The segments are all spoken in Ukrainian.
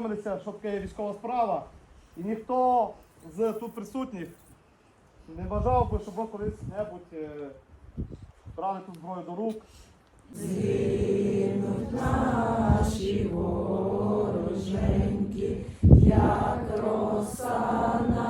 ознайомилися, що таке військова справа. І ніхто з тут присутніх не бажав би, щоб ви колись-небудь е, брали ту зброю до рук. Кольорові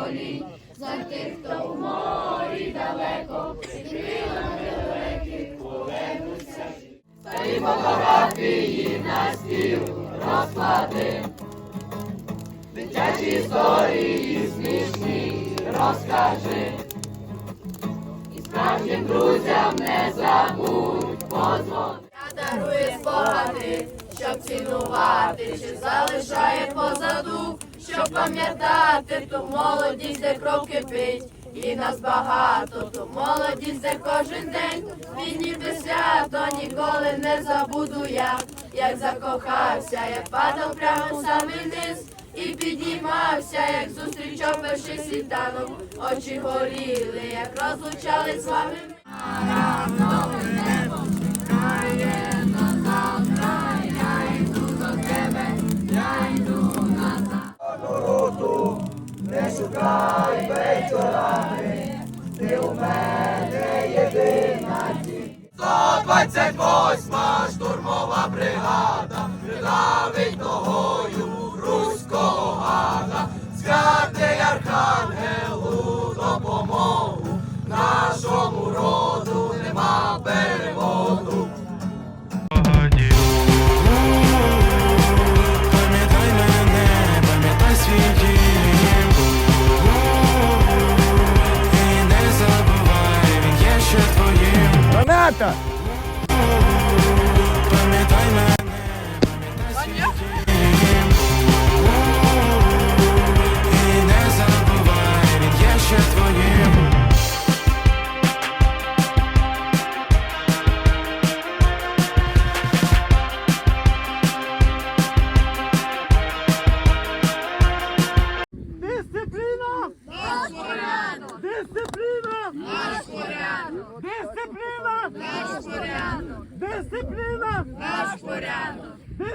поколінь, за тих, хто у морі далеко, і крилами далеких повернуться. Старі фотографії на стіл розклади, дитячі історії смішні розкажи. І справжнім друзям не забудь позвон. Я дарує спогади, щоб цінувати, чи залишає позаду, щоб пам'ятати ту молодість, де кров кипить. І нас багато, ту молодість, де кожен день він ніби свято, ніколи не забуду я, як закохався, я падав прямо в самий низ. І підіймався, як зустрічав перший світанок, очі горіли, як розлучались з вами.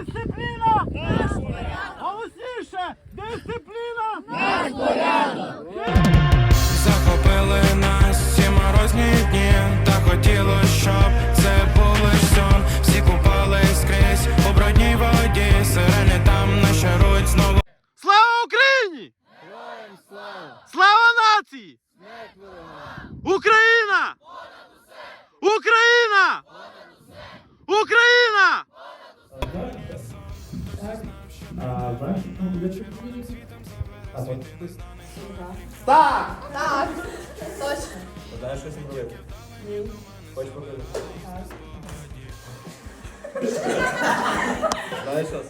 Disiplina! Так! Так, точно. Знаєш щось робити? Ні. Хочеш покажу? Знаєш щось?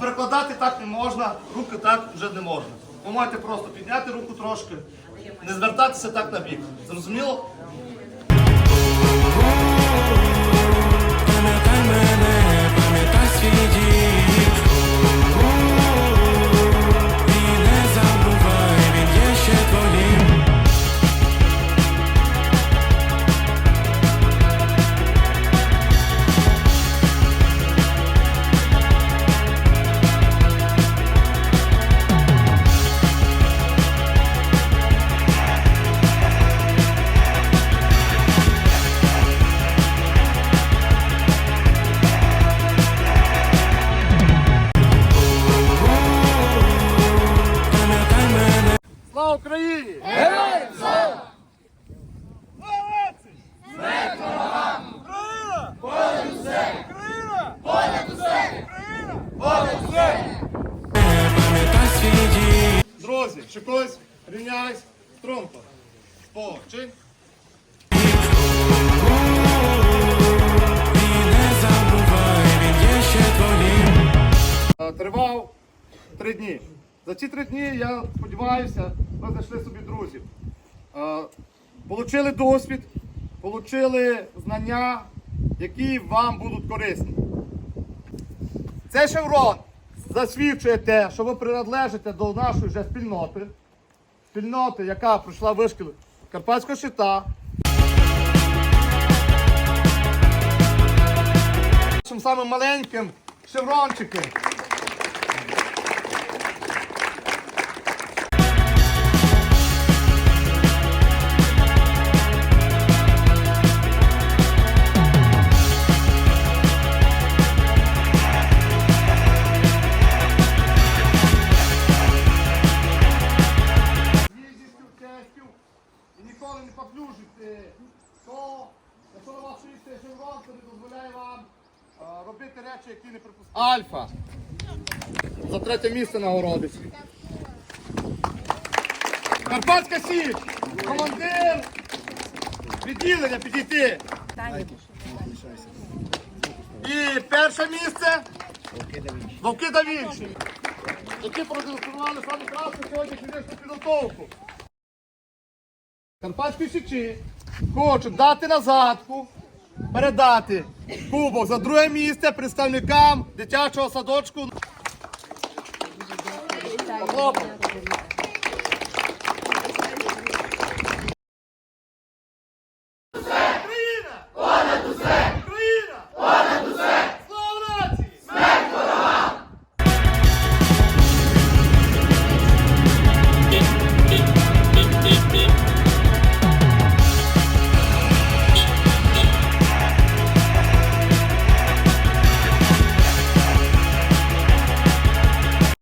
Перекладати так не можна, руки так вже не можна. Ви маєте просто підняти руку трошки, не звертатися так на бік. Зрозуміло? Слава Україні! Героям слава! Смерть ворогам! Україна! Понад усе! Україна! Понад усе! Україна! Понад усе! Друзі, забувай, він є ще твоїм. Е, Тривав три дні. За ці три дні, я сподіваюся, ви знайшли собі друзів. Получили досвід, получили знання, які вам будуть корисні. Цей шеврон засвідчує те, що ви приналежите до нашої вже спільноти, спільноти, яка пройшла вишкіл Карпатського щита. Нашим самим маленьким шеврончиком. Робити речі, які не припустимо. Альфа. За третє місце нагородить. Карпатська Січ! Командир! Відділення підійти! І перше місце Вовки да Вінчі, які продемонстрували саме красну сьогодні фізичну підготовку. Карпатські січі хочуть дати на задку, передати кубок за друге місце представникам дитячого садочку. Похлопайте.